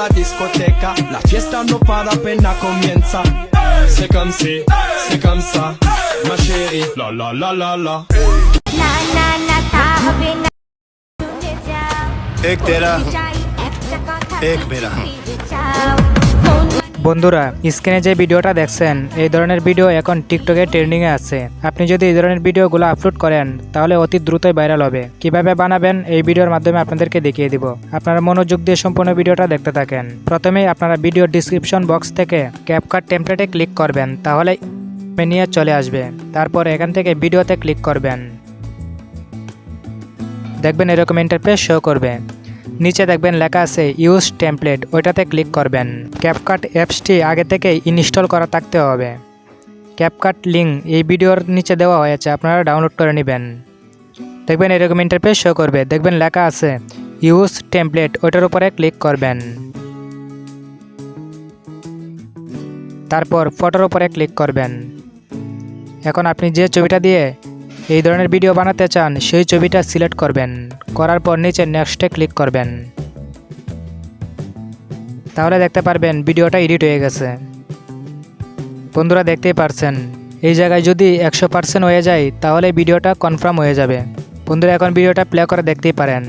la discoteca. La fiesta no para apenas comienza. C'est comme si, c'est comme ça, ma chérie. La la la la la. एक तेरा বন্ধুরা, স্ক্রিনে যে ভিডিওটা দেখছেন, এই ধরনের ভিডিও এখন টিকটকে ট্রেন্ডিংয়ে আছে। আপনি যদি এই ধরনের ভিডিওগুলো আপলোড করেন, তাহলে অতি দ্রুতই ভাইরাল হবে। কীভাবে বানাবেন, এই ভিডিওর মাধ্যমে আপনাদেরকে দেখিয়ে দিব। আপনারা মনোযোগ দিয়ে সম্পূর্ণ ভিডিওটা দেখতে থাকেন। প্রথমেই আপনারা ভিডিও ডিসক্রিপশন বক্স থেকে ক্যাপকাট টেমপ্লেটে ক্লিক করবেন, তাহলে নিয়ে চলে আসবে। তারপর এখান থেকে ভিডিওতে ক্লিক করবেন। দেখবেন এরকম ইন্টারফেস শো করবে। নিচে দেখবেন লেখা আছে ইউজ টেমপ্লেট ওইটাতে ক্লিক করবেন। ক্যাপকাট অ্যাপসটি আগে থেকে ইনস্টল করা থাকতে হবে। ক্যাপকাট লিঙ্ক এই ভিডিওর নিচে দেওয়া হয়েছে, আপনারা ডাউনলোড করে নেবেন। দেখবেন এরকম ইন্টারফেস শো করবে। দেখবেন লেখা আছে ইউজ টেমপ্লেট ওইটার উপরে ক্লিক করবেন। তারপর ফটোর উপরে ক্লিক করবেন। এখন আপনি যে ছবিটা দিয়ে এই ধরনের ভিডিও বানাতে চান, সেই ছবিটা সিলেক্ট করবেন। করার পর নিচে নেক্সটে ক্লিক করবেন। তাহলে দেখতে পারবেন ভিডিওটা এডিট হয়ে গেছে। বন্ধুরা দেখতেই পারছেন, এই জায়গায় যদি একশো পার্সেন্ট হয়ে যায়, তাহলে ভিডিওটা কনফার্ম হয়ে যাবে। বন্ধুরা, এখন ভিডিওটা প্লে করে দেখতেই পারেন।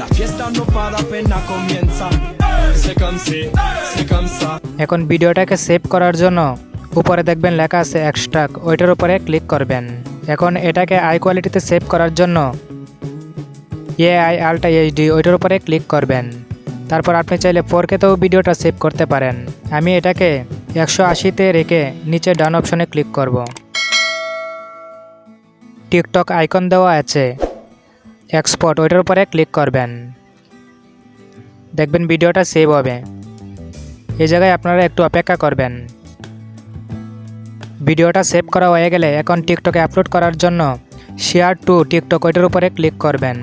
La fiesta no para comienza. এখন ভিডিওটাকে সেভ করার জন্য উপরে দেখবেন লেখা আছে এক্সট্রাক ওইটার উপরে ক্লিক করবেন। এখন এটাকে আই কোয়ালিটিতে সেভ করার জন্য এ আই আলটা এইচডি ওইটার উপরে ক্লিক করবেন। তারপর আপনি চাইলে ফোর কেতেও ভিডিওটা সেভ করতে পারেন। আমি এটাকে একশো আশিতে রেখে নিচে ডান অপশনে ক্লিক করব। টিকটক আইকন দেওয়া আছে। এক্সপোর্ট ওইটার উপরে ক্লিক করবেন। দেখবেন ভিডিওটা সেভ হবে। এই জায়গায় আপনারা একটু অপেক্ষা করবেন। ভিডিওটা সেভ করা হয়ে গেলে এখন টিকটকে আপলোড করার জন্য শেয়ার টু টিকটক ওইটার উপরে ক্লিক করবেন।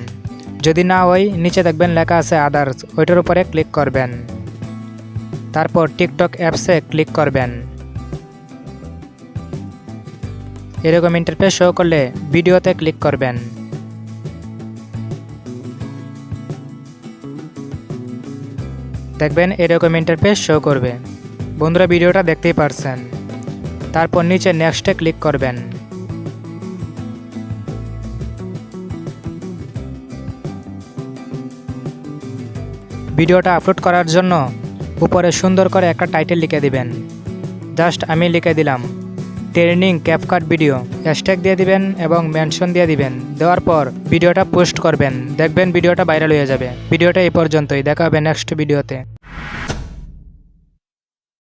যদি না হয়, নিচে দেখবেন লেখা আছে আদার্স ওইটার উপরে ক্লিক করবেন। তারপর টিকটক অ্যাপসে ক্লিক করবেন। এরকম ইন্টারফেস শো করলে ভিডিওতে ক্লিক করবেন। দেখবেন এরকম ইন্টারফেস শো করবে। বন্ধুরা, ভিডিওটা দেখতেই পারছেন। তারপর নিচে নেক্সটে ক্লিক করবেন। ভিডিওটা আপলোড করার জন্য উপরে সুন্দর করে একটা টাইটেল লিখে দিবেন। জাস্ট আমি লিখে দিলাম। ট্রেনিং ক্যাপকাট ভিডিও, হ্যাশট্যাগ দিয়ে দিবেন এবং মেনশন দিয়ে দিবেন। দেওয়ার পর ভিডিওটা পোস্ট করবেন। দেখবেন ভিডিওটা ভাইরাল হয়ে যাবে। ভিডিওটা এই পর্যন্তই। দেখা হবে নেক্সট ভিডিওতে।